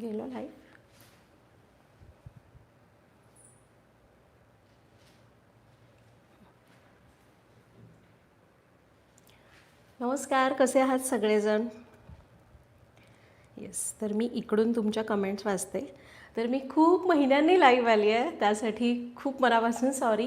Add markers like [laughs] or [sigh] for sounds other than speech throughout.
गेलो लाईव्ह नमस्कार कसे आहात सगळेजण? येस तर मी इकडून तुमच्या कमेंट्स वाचते. तर मी खूप महिन्यांनी लाईव्ह आली आहे त्यासाठी खूप मनापासून सॉरी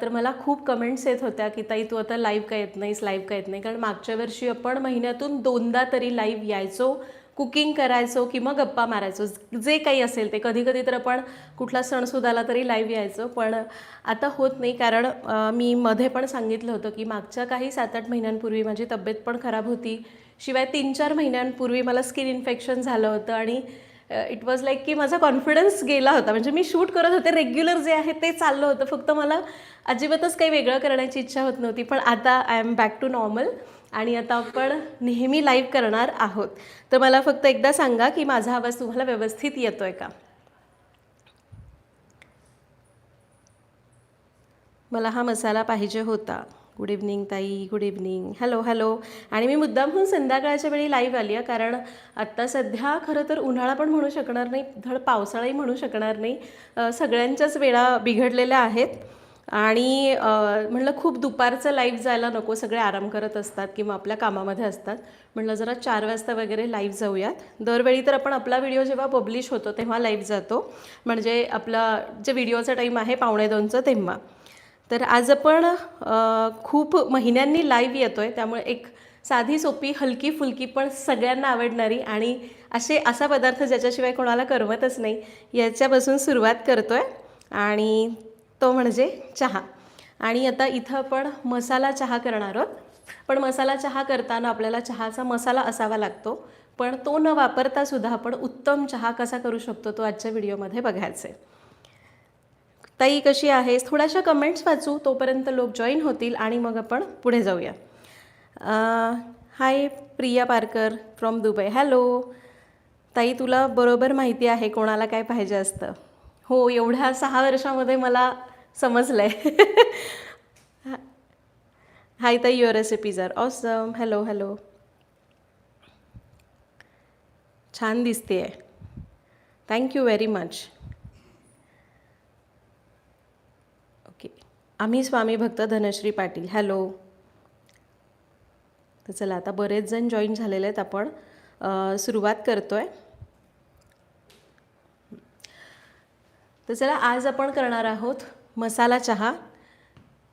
तर मला खूप कमेंट्स येत होत्या की ताई तू आता लाईव्ह का येत नाहीस लाईव्ह का येत नाही? कारण मागच्या वर्षी आपण महिन्यातून दोनदा तरी लाईव्ह यायचो कुकिंग करायचो किंवा गप्पा मारायचो. जे काही असेल ते. कधी कधी तर आपण कुठला सणसुद्धाला तरी लाईव्ह यायचो पण आता होत नाही. कारण मी मध्ये पण सांगितलं होतं की मागच्या काही सात आठ महिन्यांपूर्वी माझी तब्येत पण खराब होती. शिवाय तीन चार महिन्यांपूर्वी मला स्किन इन्फेक्शन झालं होतं आणि इट वॉज लाईक की माझा कॉन्फिडन्स गेला होता. म्हणजे मी शूट करत होते रेग्युलर जे आहे ते चाललं होतं. फक्त मला अजिबातच काही वेगळं करण्याची इच्छा होत नव्हती. पण आता I am back to normal आणि आता आपण नेहमी लाईव्ह करणार आहोत. तर मला फक्त एकदा सांगा की माझा आवाज तुम्हाला व्यवस्थित येतो आहे का? मला हा मसाला पाहिजे होता. गुड इव्हनिंग ताई. गुड इव्हनिंग हॅलो हॅलो आणि मी मुद्दामहून संध्याकाळच्या वेळी लाईव्ह आली आहे कारण आत्ता सध्या खरं तर उन्हाळा पण म्हणू शकणार नाही धड पावसाळाही म्हणू शकणार नाही. सगळ्यांच्याच वेळा बिघडलेल्या आहेत. आणि म्हणलं खूप दुपारचं लाईव्ह जायला नको सगळे आराम करत असतात किंवा आपल्या कामामध्ये असतात. म्हणलं जरा चार वाजता वगैरे लाईव्ह जाऊयात. दरवेळी तर आपण आपला व्हिडिओ जेव्हा पब्लिश होतो तेव्हा लाईव्ह जातो. म्हणजे आपला जे व्हिडिओचा टाईम आहे पावणे दोनचं तेव्हा. तर आज आपण खूप महिन्यांनी लाईव्ह येतो आहे त्यामुळे एक साधी सोपी हलकी फुलकी पण सगळ्यांना आवडणारी आणि असे असा पदार्थ ज्याच्याशिवाय कोणाला करमतच नाही याच्यापासून सुरुवात करतो आहे आणि तो म्हणजे चहा. आणि आता इथं आपण मसाला चहा करणार आहोत. पण मसाला चहा करताना आपल्याला चहाचा मसाला असावा लागतो. पण तो न वापरता सुद्धा आपण उत्तम चहा कसा करू शकतो तो आजच्या व्हिडिओमध्ये बघायचा आहे ताई कशी आहेस? थोड्याशा कमेंट्स वाचू. तोपर्यंत लोक जॉईन होतील आणि मग आपण पुढे जाऊया. Hi Priya Parkar from Dubai. Hello ताई तुला बरोबर माहिती आहे कोणाला काय पाहिजे असतं? हो एवढ्या सहा वर्षामध्ये मला समजलं आहे हाय [laughs] ताई your recipes are awesome hello hello छान दिसते आहे थँक्यू व्हेरी मच ओके आम्ही स्वामी भक्त धनश्री पाटील. हॅलो तर चला आता बरेच जण जॉईन झालेले आहेत. आपण सुरुवात करतो आहे तर चला आज आपण करणार आहोत मसाला चहा.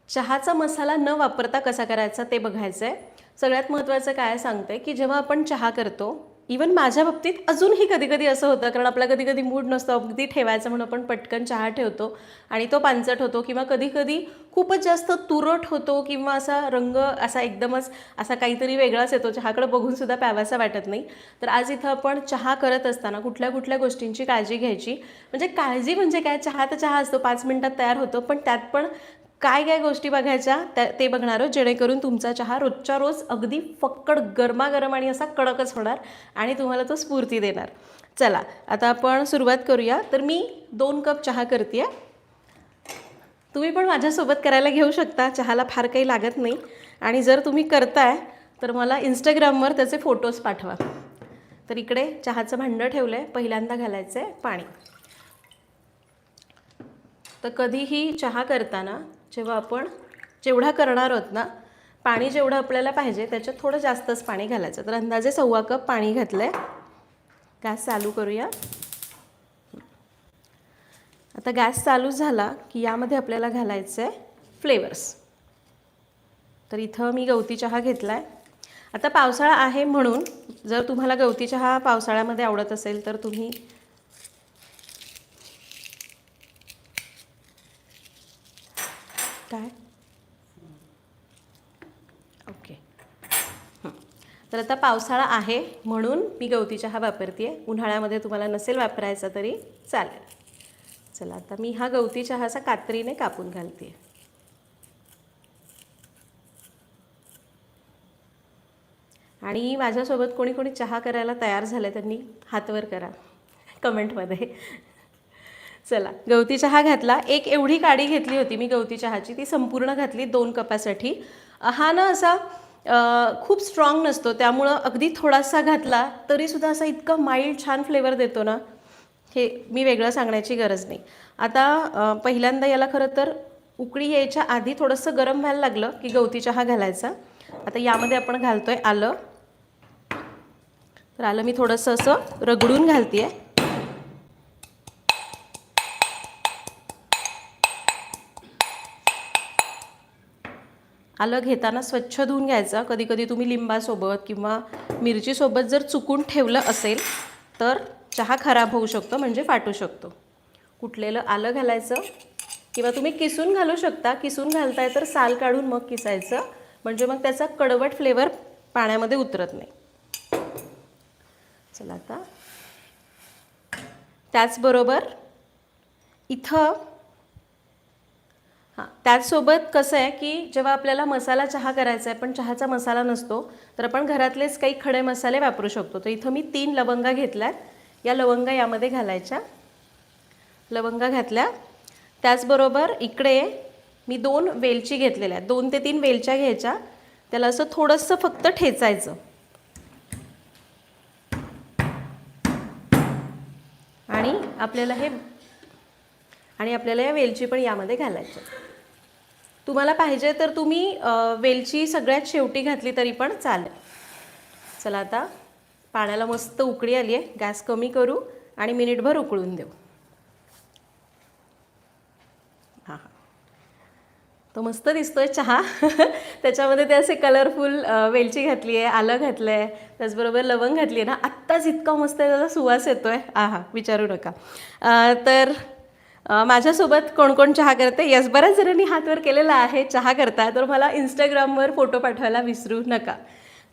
चहाचा मसाला न वापरता कसा करायचा ते बघायचं आहे सगळ्यात महत्त्वाचं काय सांगते की जेव्हा आपण चहा करतो इवन माझ्या बाबतीत अजूनही कधी कधी असं होतं कारण आपला कधी कधी मूड नसतो अगदी ठेवायचं म्हणून आपण पटकन चहा ठेवतो आणि तो पांचट होतो किंवा कधी कधी खूपच जास्त तुरट होतो किंवा असा रंग असा एकदमच असा काहीतरी वेगळाच येतो चहाकडे बघूनसुद्धा प्यावासा वाटत नाही. तर आज इथं आपण चहा करत असताना कुठल्या कुठल्या गोष्टींची काळजी घ्यायची? म्हणजे काळजी म्हणजे काय? चहा तर चहा असतो पाच मिनटात तयार होतो पण त्यात पण काय काय गोष्टी बघायच्या? त्या ते बघणार आहोत. जेणेकरून तुमचा चहा रोजच्या रोज अगदी फक्कड गरमागरम आणि असा कडकच होणार आणि तुम्हाला तो स्फूर्ती देणार. चला आता आपण सुरुवात करूया. तर मी दोन कप चहा करते तुम्ही पण माझ्यासोबत करायला घेऊ शकता. चहाला फार काही लागत नाही. आणि जर तुम्ही करताय तर मला इंस्टाग्रामवर त्याचे फोटोज पाठवा. तर इकडे चहाचं भांडं ठेवलं आहे पहिल्यांदा घालायचं आहे पाणी. तर कधीही चहा करताना जेव्हा आपण जेवढा करणार आहोत ना पाणी जेवढं आपल्याला पाहिजे त्याच्यात थोडं जास्तच पाणी घालायचं. तर अंदाजे सव्वा कप पाणी घातलं आहे गॅस चालू करूया. आता गॅस चालू झाला की यामध्ये आपल्याला घालायचं आहे फ्लेवर्स. तर इथं मी गवती चहा घेतला आहे आता पावसाळा आहे म्हणून जर तुम्हाला गवती चहा पावसाळ्यामध्ये आवडत असेल तर तुम्ही काय? ओके. तर आता पावसाळा आहे म्हणून मी गवती चहा वापरते उन्हाळ्यामध्ये तुम्हाला नसेल वापरायचा तरी चालेल. चला आता मी हा गवती चहाचा कात्रीने कापून घालते आणि माझ्यासोबत कोणी कोणी चहा करायला तयार झालं त्यांनी हातवर करा. कमेंटमध्ये. चला गवती चहा घातला. एक एवढी काडी घेतली होती मी गवती चहाची ती संपूर्ण घातली दोन कपासाठी. हा ना असा खूप स्ट्रॉंग नसतो त्यामुळं अगदी थोडासा घातला तरीसुद्धा असा इतका माइल्ड छान फ्लेवर देतो ना हे मी वेगळं सांगण्याची गरज नाही. आता पहिल्यांदा याला खरं तर उकळी यायच्या आधी थोडंसं गरम व्हायला लागलं की गवती चहा घालायचा. आता यामध्ये आपण घालतोय आलं. तर आलं मी थोडंसं असं रगडून घालते आहे आलं घेताना स्वच्छ धुवून घ्यायचं. कधी कधी तुम्ही लिंबासोबत किंवा मिरचीसोबत जर चुकून ठेवलं असेल तर चहा खराब होऊ शकतो म्हणजे फाटू शकतो. कुठलेलं आलं घालायचं किंवा तुम्ही किसून घालू शकता. किसून घालताय तर साल काढून मग किसायचं. म्हणजे मग त्याचा कडवट फ्लेवर पाण्यामध्ये उतरत नाही. चला आता. त्याचबरोबर इथं हां त्याचसोबत कसं आहे की जेव्हा आपल्याला मसाला चहा करायचा आहे पण चहाचा मसाला नसतो तर आपण घरातलेच काही खडे मसाले वापरू शकतो. तर इथं मी तीन लवंगा घेतल्या या लवंगा यामध्ये घालायच्या. लवंगा घातल्या. त्याचबरोबर इकडे मी दोन वेलची घेतलेल्या आहेत. दोन ते तीन वेलच्या घ्यायच्या. त्याला असं थोडंसं फक्त ठेचायचं. आणि आपल्याला हे आणि आपल्याला या वेलची पण यामध्ये घालायची. तुम्हाला पाहिजे तर तुम्ही वेलची सगळ्यात शेवटी घातली तरी पण चालेल. चला आता पाण्याला मस्त उकळी आली आहे. गॅस कमी करू आणि मिनिटभर उकळून देऊ. हां हां. तो मस्त दिसतोय चहा. [laughs] त्याच्यामध्ये ते असे कलरफुल वेलची घातली आहे आलं घातलं आहे त्याचबरोबर लवंग घातली आहे ना. आत्ताच इतका मस्त त्याचा सुवास येतो आहे आ हा. विचारू नका. तर माझ्यासोबत कोण कोण चहा करते? यस बऱ्याच जणांनी हात वर केलेला आहे चहा करता तर मला इंस्टाग्रामवर फोटो पाठवायला विसरू नका.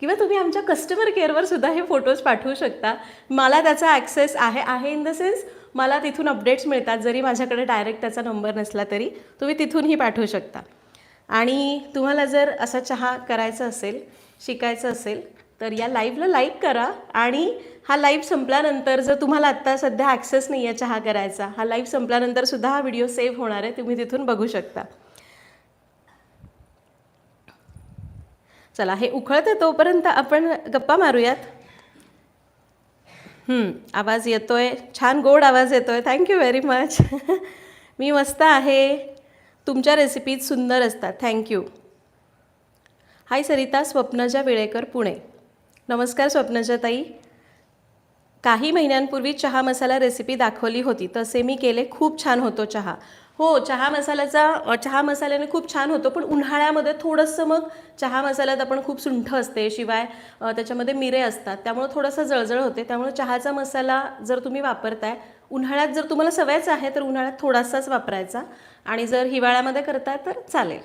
किंवा तुम्ही आमच्या कस्टमर केअरवर सुद्धा हे फोटोज पाठवू शकता. मला त्याचा ॲक्सेस आहे आहे इन द सेन्स मला तिथून अपडेट्स मिळतात. जरी माझ्याकडे डायरेक्ट त्याचा नंबर नसला तरी तुम्ही तिथूनही पाठवू शकता. आणि तुम्हाला जर असा चहा करायचा असेल शिकायचं असेल तर या लाईव्हला लाईक करा. आणि हा लाईव्ह संपल्यानंतर जर तुम्हाला आत्ता सध्या ॲक्सेस नाही आहे चहा करायचा हा लाईव्ह संपल्यानंतर सुद्धा हा व्हिडिओ सेव्ह होणार आहे तुम्ही तिथून बघू शकता. चला हे उखळते तोपर्यंत आपण गप्पा मारूयात. आवाज येतोय. छान गोड आवाज येतोय. थँक्यू व्हेरी मच मी मस्त आहे. तुमच्या रेसिपीज सुंदर असतात. Thank you hi Sarita Swapnaja Velekar Pune. नमस्कार स्वप्नजा ताई. काही महिन्यांपूर्वी चहा मसाला रेसिपी दाखवली होती. तसे मी केले. खूप छान होतो चहा. हो चहा मसाल्याचा चहा मसाल्याने खूप छान होतो पण उन्हाळ्यामध्ये थोडंसं मग चहा मसाल्यात आपण खूप सुंठ असते. शिवाय त्याच्यामध्ये मिरे असतात. त्यामुळे थोडंसं जळजळ होते. त्यामुळे चहाचा मसाला जर तुम्ही वापरताय उन्हाळ्यात जर तुम्हाला सवयच आहे तर उन्हाळ्यात थोडासाच वापरायचा. आणि जर हिवाळ्यामध्ये करताय तर चालेल.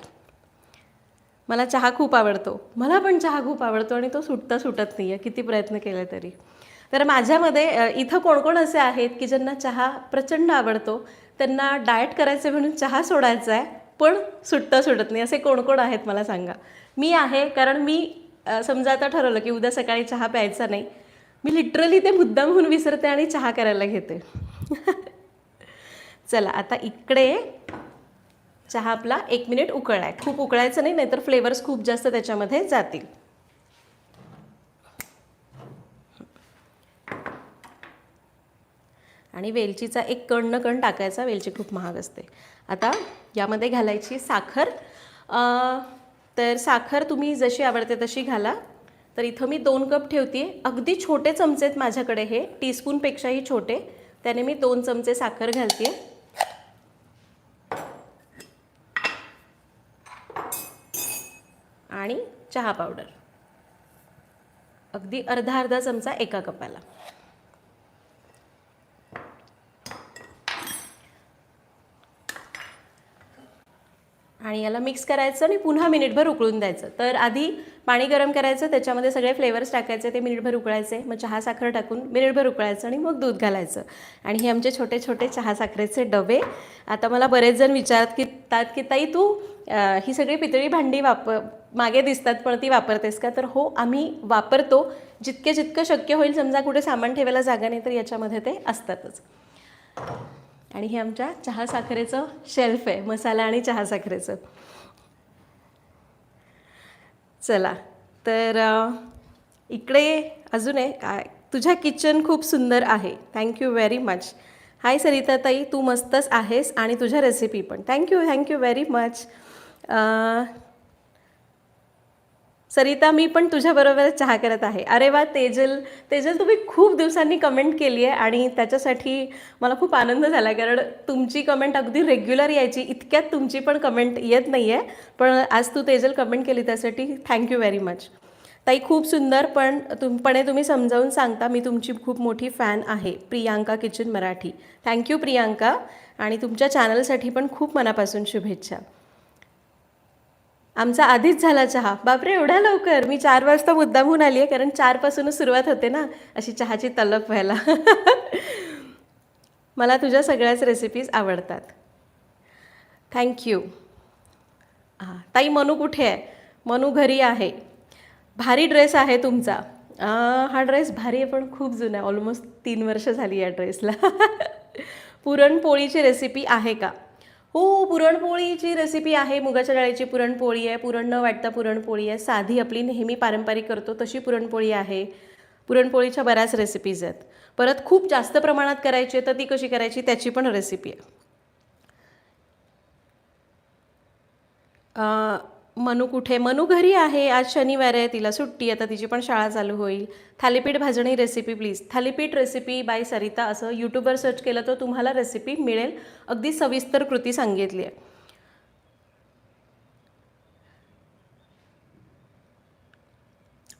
मला चहा खूप आवडतो. मला पण चहा खूप आवडतो आणि तो सुटता सुटत नाही आहे किती प्रयत्न केले तरी. तर माझ्यामध्ये इथं कोण कोण असे आहेत की ज्यांना चहा प्रचंड आवडतो त्यांना डाएट करायचं म्हणून चहा सोडायचा आहे पण सुटता सुटत नाही असे कोण कोण आहेत मला सांगा. मी आहे कारण मी समजा आता ठरवलं की उद्या सकाळी चहा प्यायचा नाही मी लिटरली ते मुद्दाम म्हणून विसरते आणि चहा करायला घेते. [laughs] चला आता इकडे चहा आपला एक मिनिट उकळला आहे खूप उकळायचं नाही नाहीतर फ्लेवर्स खूप जास्त त्याच्यामध्ये जातील. आणि वेलचीचा एक कण न कण टाकायचा वेलची खूप महाग असते. आता यामध्ये घालायची साखर. तर साखर तुम्ही जशी आवडते तशी घाला. तर इथं मी दोन कप ठेवते अगदी छोटे चमचे आहेत माझ्याकडे हे. टीस्पूनपेक्षाही छोटे. त्याने मी दोन चमचे साखर घालते आणि चहा पावडर. अगदी अर्धा अर्धा चमचा एका कपाला. आणि याला मिक्स करायचं आणि पुन्हा मिनिटभर उकळून द्यायचं. तर आधी पाणी गरम करायचं त्याच्यामध्ये सगळे फ्लेवर्स टाकायचे ते मिनिटभर उकळायचे. मग चहा साखर टाकून मिनिटभर उकळायचं आणि मग दूध घालायचं. आणि हे आमचे छोटे छोटे चहा साखरेचे डबे. आता मला बरेच जण विचारत की तात की ताई तू ही सगळी पितळी भांडी वापर मागे दिसतात पण ती वापरतेस का? तर हो आम्ही वापरतो. जितके जितकं शक्य होईल समजा कुठे सामान ठेवायला जागा नाही तर याच्यामध्ये ते असतातच. आणि हे आमच्या चहा साखरेचं शेल्फ आहे मसाला आणि चहा साखरेचं. चला तर इकडे अजून आहे काय तुझ्या किचन खूप सुंदर आहे. Thank you very much hi Sarita ताई तू मस्तच आहेस आणि तुझ्या रेसिपी पण. Thank you thank you very much Sarita मी पण तुझ्याबरोबर चहा करत आहे. अरे वा तेजल. तेजल तुम्ही खूप दिवसांनी कमेंट केली आहे आणि त्याच्यासाठी मला खूप आनंद झाला कारण तुमची कमेंट अगदी रेग्युलर यायची. इतक्यात तुमची पण कमेंट येत नाही आहे पण आज तू तेजल कमेंट केली त्यासाठी थँक्यू व्हेरी मच ताई खूप सुंदर पण तुमपणे तुम्ही समजावून सांगता मी तुमची खूप मोठी फॅन आहे. Priyanka kitchen Marathi. Thank you Priyanka. आणि तुमच्या चॅनलसाठी पण खूप मनापासून शुभेच्छा. आमचा आधीच झाला चहा. बापरे एवढ्या लवकर? मी चार वाजता मुद्दामहून आली आहे कारण चारपासूनच सुरुवात होते ना अशी चहाची तलप व्हायला. [laughs] मला तुझ्या सगळ्याच रेसिपीज आवडतात. थँक्यू हां ताई मनू कुठे आहे? मनू घरी आहे. भारी ड्रेस आहे तुमचा. हा ड्रेस भारी आहे पण खूप जुना आहे. ऑलमोस्ट तीन वर्ष झाली या ड्रेसला [laughs] पुरणपोळीची रेसिपी आहे का? हो पुरणपोळीची रेसिपी आहे. मुगाच्या डाळीची पुरणपोळी आहे. पुरण न वाटता पुरणपोळी आहे. साधी आपली नेहमी पारंपरिक करतो तशी पुरणपोळी आहे. पुरणपोळीच्या बऱ्याच रेसिपीज आहेत. परत खूप जास्त प्रमाणात करायची आहे तर ती कशी करायची? त्याची पण रेसिपी आहे. मनू कुठे? मनू घरी आहे. आज शनिवार आहे. तिला सुट्टी आता तिची पण शाळा चालू होईल. Thalipeeth bhajani recipe please thalipeeth recipe by Sarita असं यूट्यूबवर सर्च केलं तर तुम्हाला रेसिपी मिळेल. अगदी सविस्तर कृती सांगितली आहे.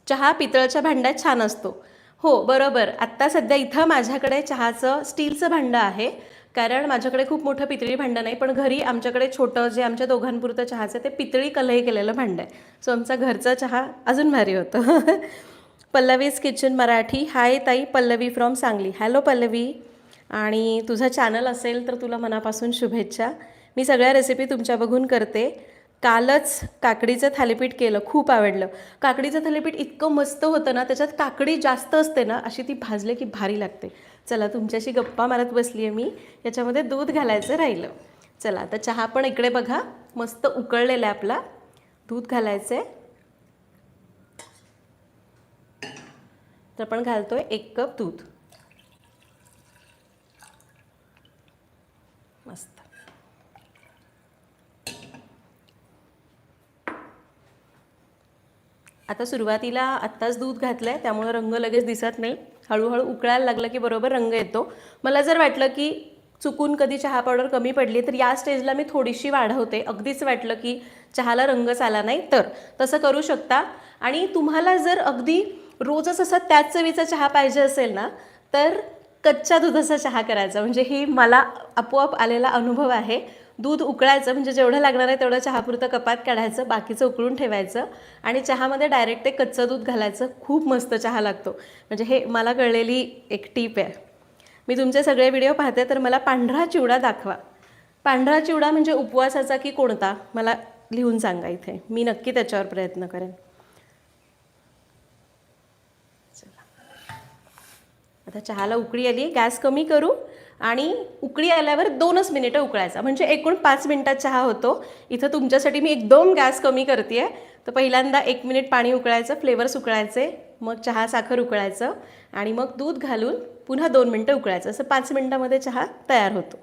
चहा पितळच्या भांड्यात छान असतो. हो बरोबर. आत्ता सध्या इथं माझ्याकडे चहाचं स्टीलचं भांडं आहे. कारण माझ्याकडे खूप मोठं पितळी भांडं नाही पण घरी आमच्याकडे छोटं जे आमच्या दोघांपुरतं चहाचं ते पितळी कलई केलेलं भांडं आहे. सो आमचा घरचा चहा अजून भारी होतं. पल्लवीज किचन मराठी. हाय ताई. पल्लवी फ्रॉम सांगली. हॅलो पल्लवी. आणि तुझं चॅनल असेल तर तुला मनापासून शुभेच्छा. मी सगळ्या रेसिपी तुमच्या बघून करते. कालच काकडीचं थालीपीठ केलं. खूप आवडलं. काकडीचं थालीपीठ इतकं मस्त होतं ना त्याच्यात काकडी जास्त असते ना अशी ती भाजले की भारी लागते. चला तुमच्याशी गप्पा मारत बसली आहे मी. याच्यामध्ये दूध घालायचं राहिलं. चला आता चहा पण इकडे बघा. मस्त उकळलेला आहे आपला. दूध घालायचं आहे तर आपण घालतो आहे एक कप दूध. मस्त. आता सुरुवातीला आत्ताच दूध घातलं आहे त्यामुळं रंग लगेच दिसत नाही. हळूहळू उकळायला लागलं की बरोबर रंग येतो. मला जर वाटलं की चुकून कधी चहा पावडर कमी पडली तर या स्टेजला मी थोडीशी वाढवते. अगदीच वाटलं की चहाला रंगच आला नाही तर तसं करू शकता. आणि तुम्हाला जर अगदी रोजच असा त्याच चवीचा चहा पाहिजे असेल ना तर कच्च्या दुधाचा चहा करायचा. म्हणजे ही मला आपोआप आलेला अनुभव आहे. दूध उकळायचं म्हणजे जेवढं लागणार आहे तेवढं चहापुरतं कपात काढायचं बाकीचं उकळून ठेवायचं आणि चहामध्ये डायरेक्ट ते कच्चं दूध घालायचं. खूप मस्त चहा लागतो. म्हणजे हे मला कळलेली एक टीप आहे. मी तुमचे सगळे व्हिडिओ पाहते तर मला पांढरा चिवडा दाखवा. पांढरा चिवडा म्हणजे उपवासाचा की कोणता? मला लिहून सांगा इथे. मी नक्की त्याच्यावर प्रयत्न करेन. आता चहाला उकळी आली. गॅस कमी करू. आणि उकळी आल्यावर दोनच मिनिटं उकळायचा. म्हणजे एकूण पाच मिनिटात चहा होतो. इथं तुमच्यासाठी मी एकदम गॅस कमी करते तर पहिल्यांदा एक मिनिट पाणी उकळायचं फ्लेवर्स उकळायचे मग चहा साखर उकळायचं आणि मग दूध घालून पुन्हा दोन मिनटं उकळायचं. असं पाच मिनिटामध्ये चहा तयार होतो.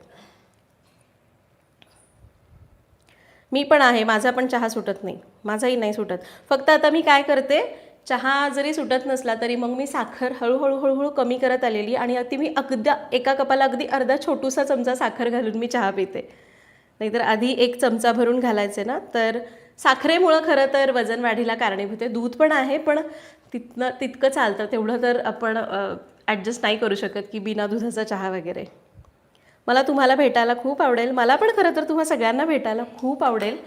मी पण आहे. माझा पण चहा सुटत नाही. माझाही नाही सुटत. फक्त आता मी काय करते चहा जरी सुटत नसला तरी मग मी साखर हळूहळू हळूहळू कमी करत आलेली आणि ती मी अगदी एका कपाला अगदी अर्धा छोटूसा चमचा साखर घालून मी चहा पिते. नाहीतर आधी एक चमचा भरून घालायचे ना तर साखरेमुळं खरं तर वजन वाढीला कारणीभूत आहे. दूध पण आहे पण तिथनं तितकं चालतं तेवढं तर आपण ॲडजस्ट नाही करू शकत की बिना दुधाचा चहा वगैरे. मला तुम्हाला भेटायला खूप आवडेल. मला पण खरं तर तुम्हा सगळ्यांना भेटायला खूप आवडेल.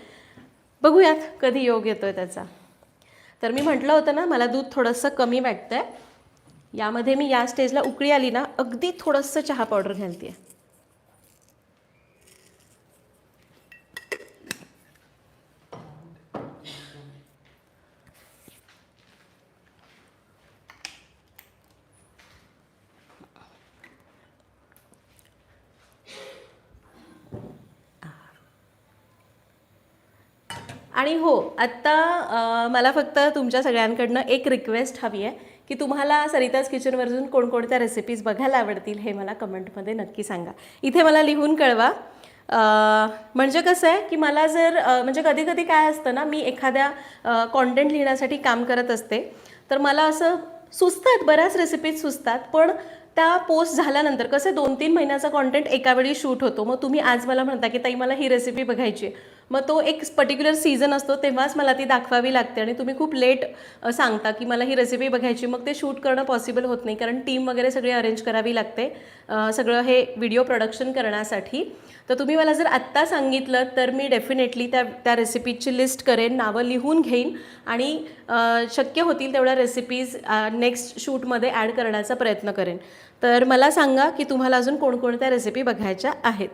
बघूयात कधी योग येतो आहे त्याचा. तर मी म्हटलं होतं ना मला दूध थोडंसं कमी वाटतं आहे यामध्ये मी या स्टेजला उकळी आली ना अगदी थोडंसं चहा पावडर घालते आहे आणि हो आत्ता मला फक्त तुमच्या सगळ्यांकडनं एक रिक्वेस्ट हवी आहे की तुम्हाला सरिताज किचनवरून कोणकोणत्या रेसिपीज बघायला आवडतील हे मला कमेंटमध्ये नक्की सांगा. इथे मला लिहून कळवा. म्हणजे कसं आहे की मला जर म्हणजे कधी कधी काय असतं ना मी एखाद्या कॉन्टेंट लिहिण्यासाठी काम करत असते तर मला असं सुचतात बऱ्याच रेसिपीज सुचतात पण त्या पोस्ट झाल्यानंतर कसं दोन तीन महिन्याचा कॉन्टेंट एका वेळी शूट होतो. मग तुम्ही आज मला म्हणता की ताई मला ही रेसिपी बघायची आहे. मग तो एक पर्टिक्युलर सीझन असतो तेव्हाच मला ती दाखवावी लागते. आणि तुम्ही खूप लेट सांगता की मला ही रेसिपी बघायची मग ते शूट करणं पॉसिबल होत नाही. कारण टीम वगैरे सगळी अरेंज करावी लागते सगळं हे व्हिडिओ प्रोडक्शन करण्यासाठी. तर तुम्ही मला जर आत्ता सांगितलं तर मी डेफिनेटली त्या त्या रेसिपीची लिस्ट करेन नावं लिहून घेईन. आणि शक्य होतील तेवढ्या रेसिपीज नेक्स्ट शूटमध्ये ॲड करण्याचा प्रयत्न करेन. तर मला सांगा की तुम्हाला अजून कोणकोणत्या रेसिपी बघायच्या आहेत?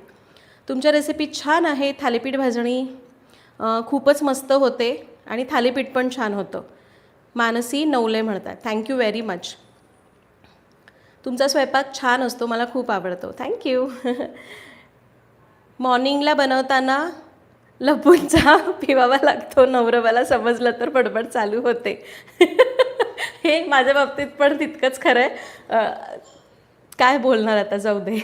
तुमच्या रेसिपी छान आहे थालीपीठ भाजणी. खूपच मस्त होते आणि थालीपीठ पण छान होतं. मानसी नवले म्हणतात. थँक्यू व्हेरी मच तुमचा स्वयंपाक छान असतो मला खूप आवडतो. थँक्यू मॉर्निंगला बनवताना लपून चहा पिवावा लागतो नवरवाला समजलं तर बडबड चालू होते. हे माझ्या बाबतीत पण तितकंच खरं आहे. काय बोलणार आता जाऊ दे.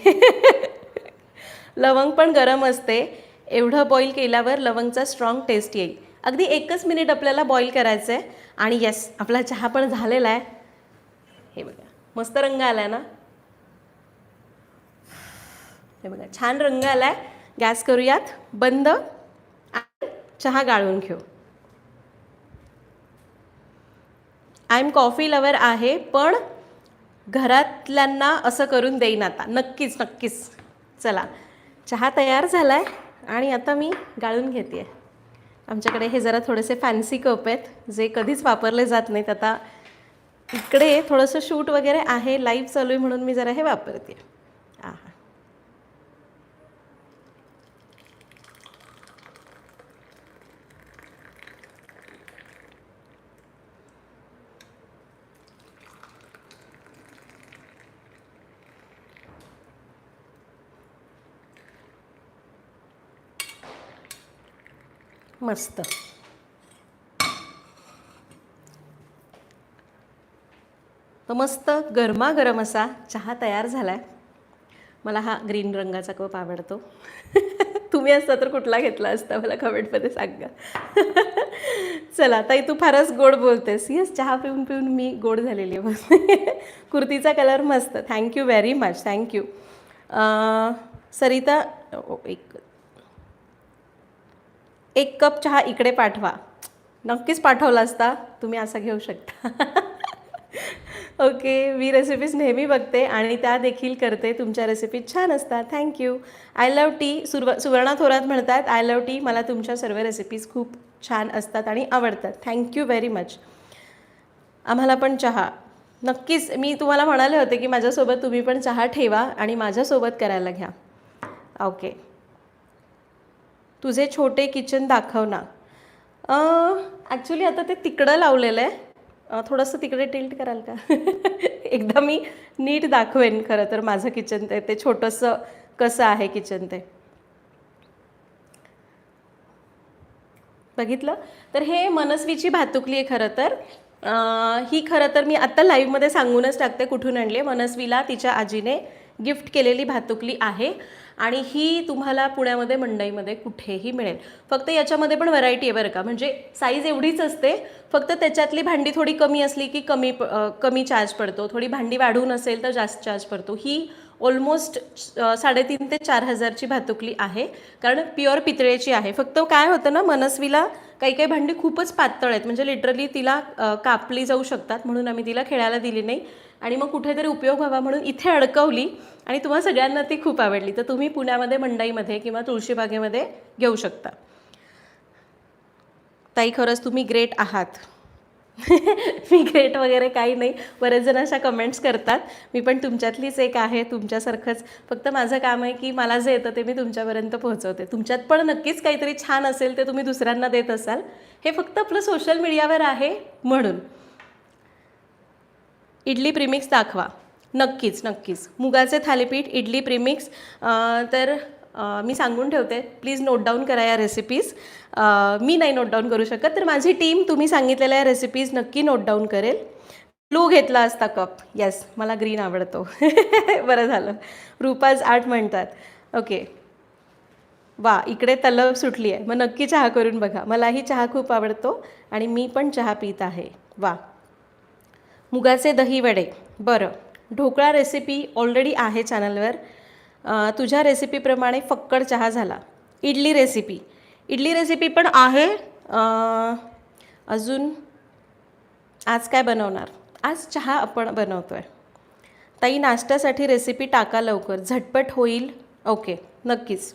लवंग पण गरम असते. एवढं बॉईल केल्यावर लवंगचा स्ट्रॉंग टेस्ट येईल. अगदी एकच मिनिट आपल्याला बॉईल करायचं आहे आणि येस आपला चहा पण झालेला आहे. हे बघा मस्त रंग आला आहे ना? हे बघा छान रंग आला आहे गॅस करूयात. बंद. आणि चहा गाळून घेऊ. आय एम कॉफी लवर आहे पण घरातल्यांना असं करून देईन आता. नक्कीच नक्कीच. चला. चहा तयार झाला आहे आणि आता मी गाळून घेते आहे आमच्याकडे हे जरा थोडेसे फॅन्सी कप आहेत जे कधीच वापरले जात नाहीत. आता इकडे थोडंसं शूट वगैरे आहे लाईव्ह चालू आहे म्हणून मी जरा हे वापरते मस्त. तर मस्त गरमागरम असा चहा तयार झाला आहे मला हा ग्रीन रंगाचा कप आवडतो. [laughs] तुम्ही असता तर कुठला घेतला असता मला कमेंटमध्ये सांगा. [laughs] चला ताई तू फारच गोड बोलतेस. येस चहा पिऊन पिऊन मी गोड झालेली आहे [laughs] कुर्तीचा कलर मस्त. Thank you very much thank you Sarita ओ, एक एक कप चहा इकडे पाठवा. नक्कीच पाठवला असता. तुम्ही असा घेऊ शकता. [laughs] ओके मी रेसिपीज नेहमी बघते आणि त्या देखील करते. तुमच्या रेसिपीज छान असतात. Thank you I love tea सुर्व Suvarna Thorat म्हणतात आय लव टी मला तुमच्या सर्व रेसिपीज खूप छान असतात आणि आवडतात. थँक्यू व्हेरी मच आम्हाला पण चहा. नक्कीच मी तुम्हाला म्हणाले होते की माझ्यासोबत तुम्ही पण चहा ठेवा आणि माझ्यासोबत करायला घ्या. ओके तुझे छोटे किचन दाखव ना. ॲक्च्युली आता ते तिकडं लावलेलं आहे. थोडंसं तिकडे टिल्ट कराल का? [laughs] एकदा मी नीट दाखवेन खरं तर माझं किचन ते ते छोटंसं कसं आहे किचन ते. बघितलं? तर हे मनस्वीची भातुकली आहे खरं तर. ही खरं तर मी आत्ता लाईव्हमध्ये सांगूनच टाकते कुठून आणली मनस्वीला तिच्या आजीने गिफ्ट केलेली भातुकली आहे. आणि ही तुम्हाला पुण्यामध्ये मंडईमध्ये कुठेही मिळेल. फक्त याच्यामध्ये पण व्हरायटी आहे बरं का. म्हणजे साईज एवढीच असते फक्त त्याच्यातली भांडी थोडी कमी असली की कमी कमी चार्ज पडतो. थोडी भांडी वाढून असेल तर जास्त चार्ज पडतो. ही ऑलमोस्ट साडेतीन ते चार हजारची भातुकली आहे. कारण प्युअर पितळेची आहे. फक्त काय होतं ना मनस्वीला काही काही भांडी खूपच पातळ आहेत. म्हणजे लिटरली तिला कापली जाऊ शकतात. म्हणून आम्ही तिला खेळायला दिली नाही. आणि मग कुठेतरी उपयोग व्हावा म्हणून इथे अडकवली. आणि तुम्हा सगळ्यांना ती खूप आवडली. तर तुम्ही पुण्यामध्ये मंडईमध्ये किंवा तुळशीबागेमध्ये घेऊ शकता. ताई खरंच तुम्ही ग्रेट आहात. [laughs] मी ग्रेट वगैरे काही नाही. बरेच जण अशा कमेंट्स करतात. मी पण तुमच्यातलीच एक आहे. तुमच्यासारखंच. फक्त माझं काम आहे की मला जे येतं ते मी तुमच्यापर्यंत पोहोचवते. तुमच्यात पण नक्कीच काहीतरी छान असेल ते तुम्ही दुसऱ्यांना देत असाल. हे फक्त आपलं सोशल मीडियावर आहे म्हणून. इडली प्रिमिक्स दाखवा. नक्कीच नक्कीच. मुगाचे थालीपीठ इडली प्रिमिक्स. तर मी सांगून ठेवते. प्लीज नोट डाऊन करा या रेसिपीज मी नाही नोट डाऊन करू शकत तर माझी टीम तुम्ही सांगितलेल्या या रेसिपीज नक्की नोट डाऊन करेल. ब्लू घेतला असता कप येस मला ग्रीन आवडतो. [laughs] बरं झालं. रुपाज आठ म्हणतात. ओके वा इकडे तलव सुटली आहे मग नक्की चहा करून बघा. मलाही चहा खूप आवडतो आणि मी पण चहा पित आहे. वा. मुगाचे दही वडे. बरं ढोकळा रेसिपी ऑलरेडी आहे चॅनलवर तुझ्या रेसिपीप्रमाणे फक्कड चहा झाला. इडली रेसिपी इडली रेसिपी पण आहे. अजून आज काय बनवणार? आज चहा आपण बनवतो आहे ताई नाश्त्यासाठी रेसिपी टाका लवकर. झटपट होईल. ओके नक्कीच.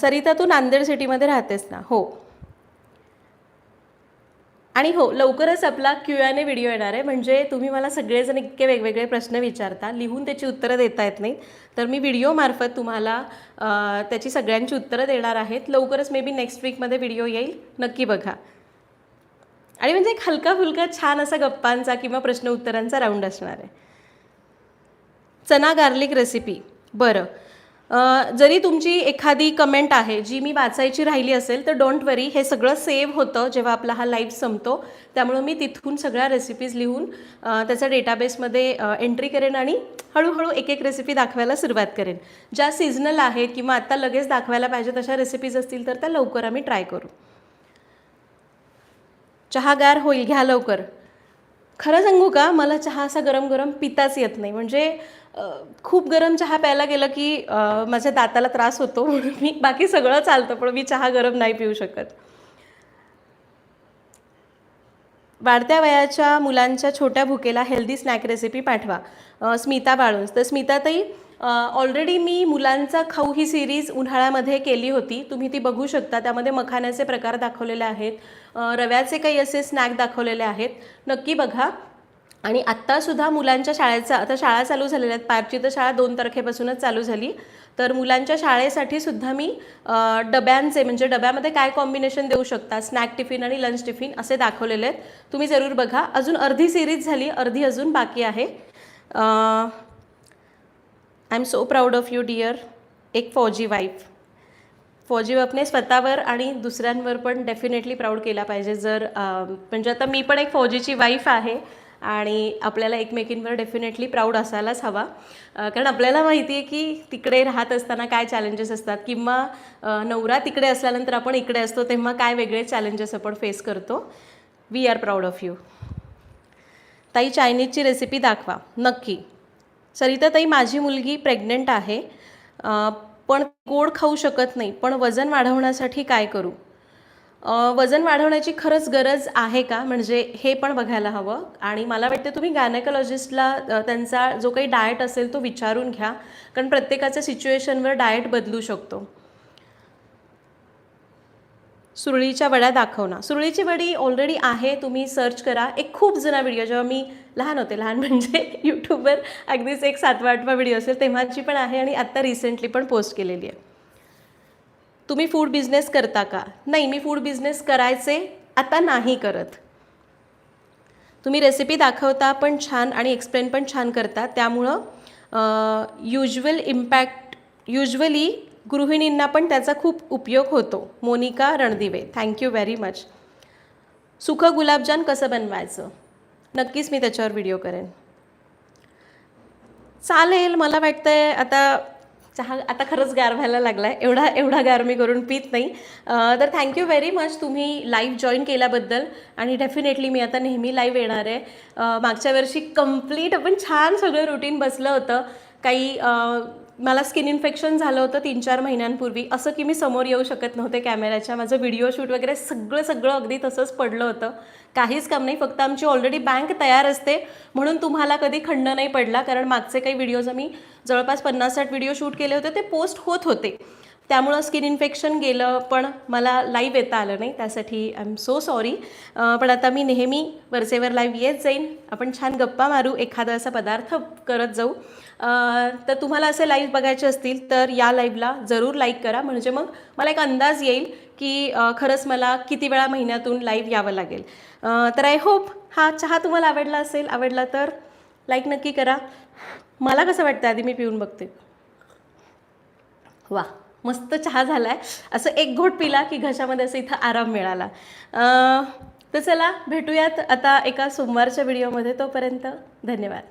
सरिता तू नांदेड सिटीमध्ये राहतेस ना? हो. आणि हो लवकरच आपला क्यू एन ए व्हिडिओ येणार आहे. म्हणजे तुम्ही मला सगळेजण इतके वेगवेगळे प्रश्न विचारता लिहून त्याची उत्तरं देता येत नाहीत. तर मी व्हिडिओमार्फत तुम्हाला त्याची सगळ्यांची उत्तरं देणार आहेत. लवकरच मे बी नेक्स्ट वीकमध्ये व्हिडिओ येईल. नक्की बघा. आणि म्हणजे एक हलका फुलका छान असा गप्पांचा किंवा प्रश्न उत्तरांचा राऊंड असणार आहे. चना गार्लिक रेसिपी बरं. जरी तुमची एखादी कमेंट आहे जी मी वाचायची राहिली असेल तर डोंट वरी हे सगळं सेव्ह होतं जेव्हा आपला हा लाईव्ह संपतो. त्यामुळं मी तिथून सगळ्या रेसिपीज लिहून त्याचा डेटाबेसमध्ये एंट्री करेन आणि हळूहळू एक एक रेसिपी दाखवायला सुरुवात करेन. ज्या सिजनल आहेत किंवा आत्ता लगेच दाखवायला पाहिजे तशा रेसिपीज असतील तर त्या लवकर आम्ही ट्राय करू. चहा गार होईल घ्या लवकर. खरं सांगू का मला चहा असा गरम गरम पिताच येत नाही. म्हणजे खूप गरम चहा प्यायला गेलं की माझ्या दाताला त्रास होतो म्हणून मी बाकी सगळं चालतं पण मी चहा गरम नाही पिऊ शकत. वाढत्या वयाच्या मुलांच्या छोट्या भुकेला हेल्दी स्नॅक रेसिपी पाठवा. स्मिता बाळूंस तर स्मिताताई ऑलरेडी मी मुलांचा खाऊ ही सिरीज उन्हाळ्यामध्ये केली होती. तुम्ही ती बघू शकता. त्यामध्ये मखाण्याचे प्रकार दाखवलेले आहेत. रव्याचे काही असे स्नॅक दाखवलेले आहेत. नक्की बघा. आणि आत्तासुद्धा मुलांच्या शाळेचा आता शाळा चालू झालेल्या आहेत. पारची तर शाळा दोन तारखेपासूनच चालू झाली. तर मुलांच्या शाळेसाठी सुद्धा मी डब्यांचे म्हणजे डब्यामध्ये काय कॉम्बिनेशन देऊ शकता? स्नॅक टिफिन आणि लंच टिफिन असे दाखवलेले आहेत. तुम्ही जरूर बघा. अजून अर्धी सिरीज झाली. अर्धी अजून बाकी आहे. I am so proud of you dear एक फौजी वाईफ फौजी बापने स्वतःवर आणि दुसऱ्यांवर पण डेफिनेटली प्राऊड केला पाहिजे. जर म्हणजे आता मी पण एक फौजीची वाईफ आहे. आणि आपल्याला एकमेकींवर डेफिनेटली प्राऊड असायलाच हवा. कारण आपल्याला माहिती आहे की तिकडे राहत असताना काय चॅलेंजेस असतात किंवा नवरा तिकडे असल्यानंतर आपण इकडे असतो तेव्हा काय वेगळे चॅलेंजेस आपण फेस करतो. We are proud of you ताई चायनीजची रेसिपी दाखवा. नक्की. सरिता ताई माझी मुलगी प्रेग्नंट आहे. पण गोड खाऊ शकत नाही पण वजन वाढवण्यासाठी काय करू? वजन वाढवण्याची खरंच गरज आहे का? म्हणजे हे पण बघायला हवं. आणि मला वाटतं तुम्ही गायनेकॉलॉजिस्टला त्यांचा जो काही डाएट असेल तो विचारून घ्या. कारण प्रत्येकाच्या सिच्युएशनवर डाएट बदलू शकतो. सुरळीच्या वड्या दाखव ना सुरळीची वडी ऑलरेडी आहे. तुम्ही सर्च करा. एक खूप जुना व्हिडिओ जेव्हा मी लहान होते लहान म्हणजे [laughs] यूट्यूबवर अगदीच एक सातवा आठवा व्हिडिओ असेल तेव्हाची पण आहे आणि आत्ता रिसेंटली पण पोस्ट केलेली आहे. तुम्ही फूड बिझनेस करता का? नाही मी फूड बिझनेस करायचे आता नाही करत. तुम्ही रेसिपी दाखवता पण छान आणि एक्सप्लेन पण छान करता. त्यामुळं युजल इम्पॅक्ट युजली गृहिणींना पण त्याचा खूप उपयोग होतो. Monika Randive thank you very much सुखं गुलाबजाम कसं बनवायचं? नक्कीच मी त्याच्यावर व्हिडिओ करेन. चालेल मला वाटतंय आता चहा आता खरंच गार व्हायला लागला आहे एवढा एवढा गार मी करून पित नाही. तर थँक्यू व्हेरी मच तुम्ही लाईव्ह जॉईन केल्याबद्दल आणि डेफिनेटली मी आता नेहमी लाईव्ह येणार आहे. मागच्या वर्षी कंप्लीट आपण छान सगळं रुटीन बसलं होतं. काही मला स्किन इन्फेक्शन झालं होतं तीन चार महिन्यांपूर्वी. असं की मी समोर येऊ शकत नव्हते कॅमेऱ्याच्या माझं व्हिडिओ शूट वगैरे सगळं सगळं अगदी तसंच पडलं होतं. काहीच काम नाही. फक्त आमची ऑलरेडी बँक तयार असते. म्हणून तुम्हाला कधी खंड नाही पडला. कारण मागचे काही व्हिडिओज आम्ही जवळपास पन्नास साठ व्हिडिओ शूट केले होते. ते पोस्ट होत होते. त्यामुळं स्किन इन्फेक्शन गेलं पण मला लाईव्ह येता आलं नाही त्यासाठी आय एम सो सॉरी पण आता मी नेहमी वरचेवर लाईव्ह येत जाईन. आपण छान गप्पा मारू एखादा असा पदार्थ करत जाऊ. तर तुम्हाला असे लाईव्ह बघायचे असतील तर या लाईव्हला जरूर लाईक करा. म्हणजे मग मला एक अंदाज येईल की खरंच मला किती वेळा महिन्यातून लाईव्ह यावं लागेल. तर आय होप हा चहा तुम्हाला आवडला असेल आवडला तर लाईक नक्की करा. मला कसं वाटतं आधी मी पिऊन बघते? वा मस्त चहा झाला आहे असं एक घोट पिला की घशामध्ये असं इथं आराम मिळाला. तर चला भेटूयात आता एका सोमवारच्या व्हिडिओमध्ये तोपर्यंत धन्यवाद.